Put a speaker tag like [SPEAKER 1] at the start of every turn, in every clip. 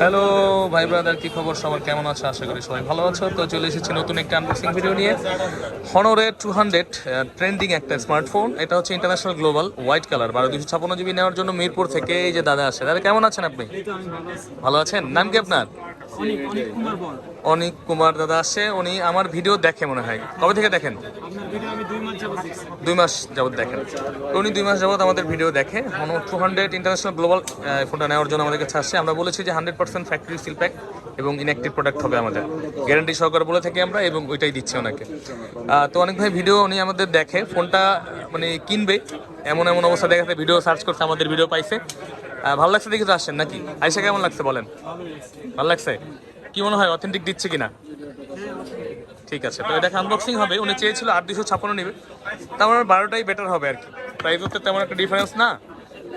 [SPEAKER 1] Hello ভাই brother কি খবর? সবার কেমন আছে? আশা করি সবাই ভালো আছো। তো চলে এসেছি নতুন একটা আনবক্সিং ভিডিও নিয়ে। হনরের টু হান্ড্রেড ট্রেন্ডিং একটা স্মার্টফোন এটা হচ্ছে ইন্টারন্যাশনাল গ্লোবাল হোয়াইট কালার বারো দুশো ছাপান্ন জিবি নেওয়ার জন্য মিরপুর থেকে। এই যে দাদা আছে দাদা কেমন আছেন আপনি?
[SPEAKER 2] ভালো
[SPEAKER 1] আছেন? নাম কি আপনার?
[SPEAKER 2] অনেক অনেক
[SPEAKER 1] অনিক কুমার দাদা আসছে উনি আমার ভিডিও দেখে মনে হয়। কবে থেকে দেখেন?
[SPEAKER 2] দুই মাস যাবত
[SPEAKER 1] দেখেন। উনি দুই মাস যাবৎ আমাদের ভিডিও দেখে। টু হান্ড্রেড ইন্টারন্যাশনাল গ্লোবাল ফোনটা নেওয়ার জন্য আমাদের কাছে আসছে আমরা বলেছি যে hundred percent factory seal pack এবং ইনঅ্যাক্টিভ প্রোডাক্ট হবে আমাদের। গ্যারান্টি সহকারে বলে থাকি আমরা এবং ওইটাই দিচ্ছি ওনাকে। তো অনেক ভাই ভিডিও উনি আমাদের দেখে। ফোনটা মানে কিনবে। এমন এমন অবস্থা দেখাতে ভিডিও সার্চ করছে আমাদের ভিডিও পাইছে। ভালো লাগছে দেখে তো আসছেন নাকি? আইসা কেমন লাগছে বলেন?
[SPEAKER 2] ভালো লাগছে?
[SPEAKER 1] কি মনে হয় অথেন্টিক দিচ্ছে কিনা? ঠিক আছে, তো এটা আনবক্সিং হবে। উনি চেয়েছিল আট দুশো ছাপ্পান্ন নেবে। তেমন বারোটাই বেটার হবে আর কি। প্রাইস তো তেমন একটা ডিফারেন্স না।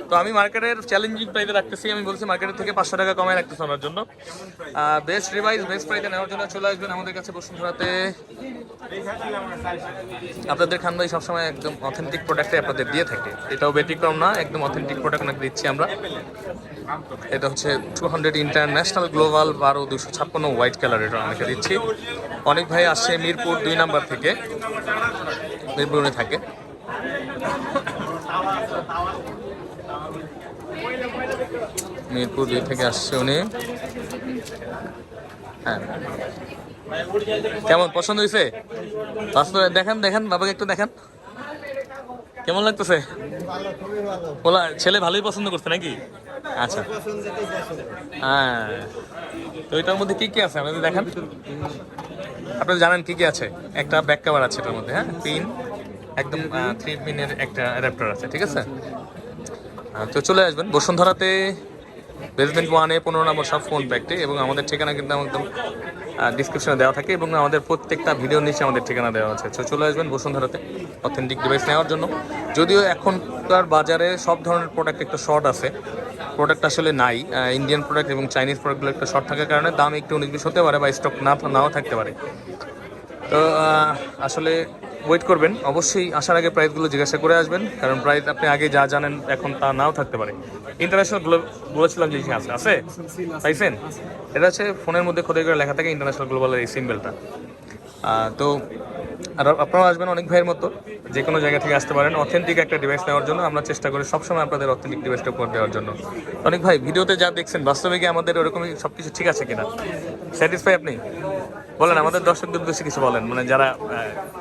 [SPEAKER 1] তো আমি মার্কেটের চ্যালেঞ্জিং প্রাইসে রাখতেছি। আমি বলছি মার্কেটের থেকে পাঁচশো টাকা কমায় রাখতেছি ওনার জন্য। বেস্ট রিভাইজ বেস্ট প্রাইসে নেওয়ার জন্য চলে আসবেন আমাদের কাছে বসুন্ধরাতে। আপনাদের খান ভাই সবসময় একদম অথেন্টিক প্রোডাক্টে আপনাদের দিয়ে থাকে। এটাও ব্যতিক্রম না, একদম অথেন্টিক প্রোডাক্ট ওনাকে দিচ্ছি আমরা। এটা হচ্ছে টু হান্ড্রেড ইন্টারন্যাশনাল গ্লোবাল বারো দুশো ছাপ্পান্ন হোয়াইট কালার এটা আমাকে দিচ্ছি। অনেক ভাই আসছে মিরপুর দুই নাম্বার থেকে। মিরপুরে থাকে। মিরপুর দুই থেকে আসছে উনি। হ্যাঁ। কেমন, পছন্দ হয়েছে? দেখেন দেখেন, বাবাকে একটু দেখেন। কেমন লাগতেছে? ওলা, ছেলে ভালোই পছন্দ করছে নাকি? আচ্ছা। হ্যাঁ। তো এটার মধ্যে কি কি আছে? আমাদের দেখান। আপনারা জানেন কি কি আছে? একটা ব্যাক কাভার আছে এটার মধ্যে হ্যাঁ? পিন একদম থ্রি পিনের একটা অ্যাডাপ্টার আছে, ঠিক আছে? তো চলে আসবেন। বসুন্ধরাতে বেসমেন্ট ওয়ানে পনেরো নম্বর সব ফোন প্যাকটি এবং আমাদের ঠিকানা কিন্তু একদম ডিসক্রিপশনে দেওয়া থাকে এবং আমাদের প্রত্যেকটা ভিডিও নিচে আমাদের ঠিকানা দেওয়া আছে। তো চলে আসবেন বসুন্ধরাতে অথেন্টিক ডিভাইস নেওয়ার জন্য। যদিও এখনকার বাজারে সব ধরনের প্রোডাক্ট একটু শর্ট আছে। প্রোডাক্ট আসলে নাই। ইন্ডিয়ান প্রোডাক্ট এবং চাইনিজ প্রোডাক্টগুলো একটু শর্ট থাকার কারণে দাম একটু উনিশ বিশ হতে পারে বা স্টক না, নাও থাকতে পারে। তো আসলে ওয়েট করবেন। অবশ্যই আসার আগে প্রাইসগুলো জিজ্ঞাসা করে আসবেন, কারণ প্রাইস আপনি আগে যা জানেন এখন তা নাও থাকতে পারে। ইন্টারন্যাশনাল বলেছিলাম যে আছে আছে? পাইছেন এটা হচ্ছে ফোনের মধ্যে খোদাই করে লেখা থাকে ইন্টারন্যাশনাল গ্লোবালের এই সিম্বেলটা তো আর আপনারাও আসবেন অনেক ভাইয়ের মতো, যে কোনো জায়গা থেকে আসতে পারেন। অথেন্টিক একটা ডিভাইস নেওয়ার জন্য আমরা চেষ্টা করি সবসময় আপনাদের অথেন্টিক ডিভাইসটা উপর দেওয়ার জন্য। অনেক ভাই, ভিডিওতে যা দেখছেন, বাস্তবে কি আমাদের ওরকমই সব কিছু ঠিক আছে কিনা? স্যাটিসফাই আপনি? বলেন আমাদের দর্শকদের উদ্দেশ্যে কিছু বলেন মানে যারা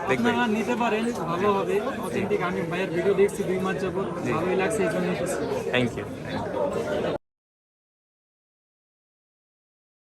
[SPEAKER 1] দেখবে।
[SPEAKER 2] নিতে পারেন ভালো হবে অথেন্টিক আমি ভাইয়ের ভিডিও দেখছি দুই মাস যাবত ভালোই লাগছে এই জন্য
[SPEAKER 1] থ্যাংক ইউ